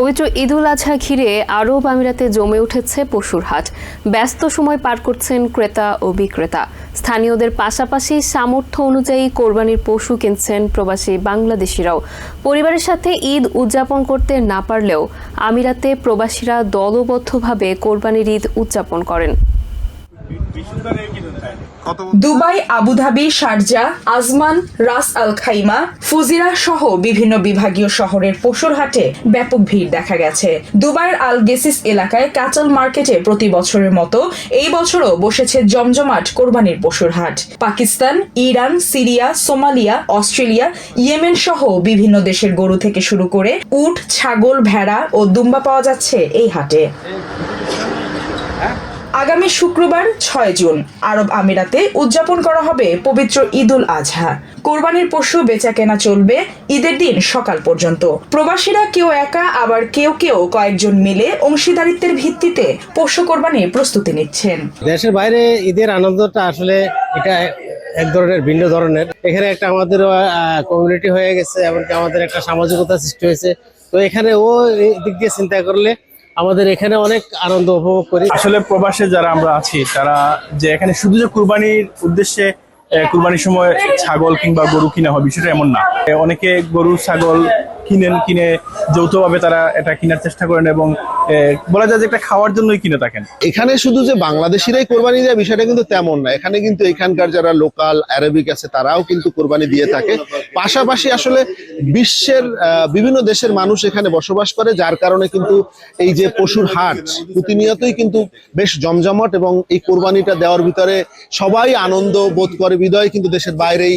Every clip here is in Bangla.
পবিত্র ঈদুল আজহা ঘিরে আরব আমিরাতে জমে উঠেছে পশুর হাট। ব্যস্ত সময় পার করছেন ক্রেতা ও বিক্রেতা। স্থানীয়দের পাশাপাশি সামর্থ্য অনুযায়ী কোরবানির পশু কিনছেন প্রবাসী বাংলাদেশিরাও। পরিবারের সাথে ঈদ উদযাপন করতে না পারলেও আমিরাতে প্রবাসীরা দলবদ্ধভাবে কোরবানির ঈদ উদযাপন করেন। Dubai, Abu Dhabi, Sharjah, Ajman, Ras al Khaimah Fujairah সহ বিভিন্ন বিভাগীয় শহরের পশুর হাটে ব্যাপক ভিড় দেখা গেছে। দুবাইয়ের আল গেসিস এলাকায় কাচল মার্কেটে প্রতি বছরের মতো এই বছরও বসেছে জমজমাট কোরবানির পশুর হাট। Pakistan, Iran, Syria, Somalia, Australia, Yemen সহ বিভিন্ন দেশের গরু থেকে শুরু করে উট, ছাগল, ভেড়া ও দুম্বা পাওয়া যাচ্ছে এই হাটে। আগামী শুক্রবার ছয় জুন আরব আমিরাতে উদযাপন করা হবে পবিত্র ঈদুল আজহা। কোরবানির পশু বেচা কেনা চলবে ঈদের দিন সকাল পর্যন্ত। প্রবাসীরা কেউ একা, আবার কেউ কেউ কয়েকজন মিলে অংশীদারিত্বের ভিত্তিতে পশু কোরবানির প্রস্তুতি নিচ্ছেন। দেশের বাইরে ঈদের আনন্দটা আসলে এটা এক ধরনের ভিন্ন ধরনের। এখানে একটা আমাদের কমিউনিটি হয়ে গেছে, এমনকি আমাদের একটা সামাজিকতা সৃষ্টি হয়েছে। তো এখানে ও দিক দিয়ে চিন্তা করলে আমাদের এখানে অনেক আনন্দ উপভোগ করি। আসলে প্রবাসে যারা আমরা আছি, তারা যে এখানে শুধু যে কুরবানির উদ্দেশ্যে কুরবানির সময় ছাগল কিংবা গরু কিনা হয়, বিষয়টা এমন না। অনেকে গরু, ছাগল কিনেন, কিনে যৌথভাবে তারা এটা কেনার চেষ্টা করেন এবং বলা যায় যে একটা খাওয়ার জন্যই কিনে থাকেন। এখানে শুধু যে বাংলাদেশিরাই কোরবানি দেয় বিষয়টা কিন্তু তেমন না। এখানে কিন্তু এখানকার যারা লোকাল অ্যারাবিক আছে, তারাও কিন্তু কোরবানি দিয়ে থাকে। পাশাপাশি আসলে বিশ্বের বিভিন্ন দেশের মানুষ এখানে বসবাস করে, যার কারণে কিন্তু এই যে পশুর হাট, প্রতিনিয়তই কিন্তু বেশ জমজমট এবং এই কোরবানিটা দেওয়ার ভিতরে সবাই আনন্দ বোধ করে, বিদয় কিন্তু দেশের বাইরেই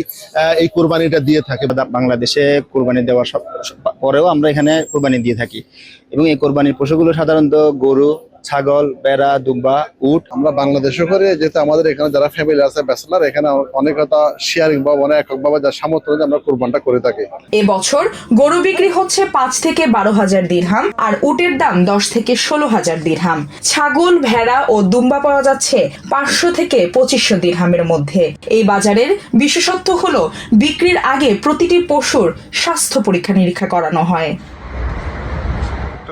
এই কোরবানিটা দিয়ে থাকে বাংলাদেশে কোরবানি দেওয়ার সব পরেও আমরা এখানে কোরবানি দিয়ে থাকি। এবং এই কোরবানির পশুগুলো সাধারণত গরু ছাগল, বেড়া দুম্বা উট। আমরা বাংলাদেশে করে যেহেতু আমাদের এখানে যারা ফ্যামিলি আছে, ব্যাচেলার, এখানে অনেক কথা শেয়ারিং বা অনেক এককভাবে যার সামর্থ্য আমরা কোরবানটা করে থাকি। এবছর গরু বিক্রি হচ্ছে পাঁচ থেকে বারো হাজার দিরহাম, আর উটের দাম দশ থেকে ষোলো হাজার দিরহাম। ছাগল, ভেড়া ও দুম্বা পাওয়া যাচ্ছে পাঁচশো থেকে পঁচিশশো দিরহামের মধ্যে। এই বাজারের বিশেষত্ব হলো, বিক্রির আগে প্রতিটি পশুর স্বাস্থ্য পরীক্ষা নিরীক্ষা করানো হয়।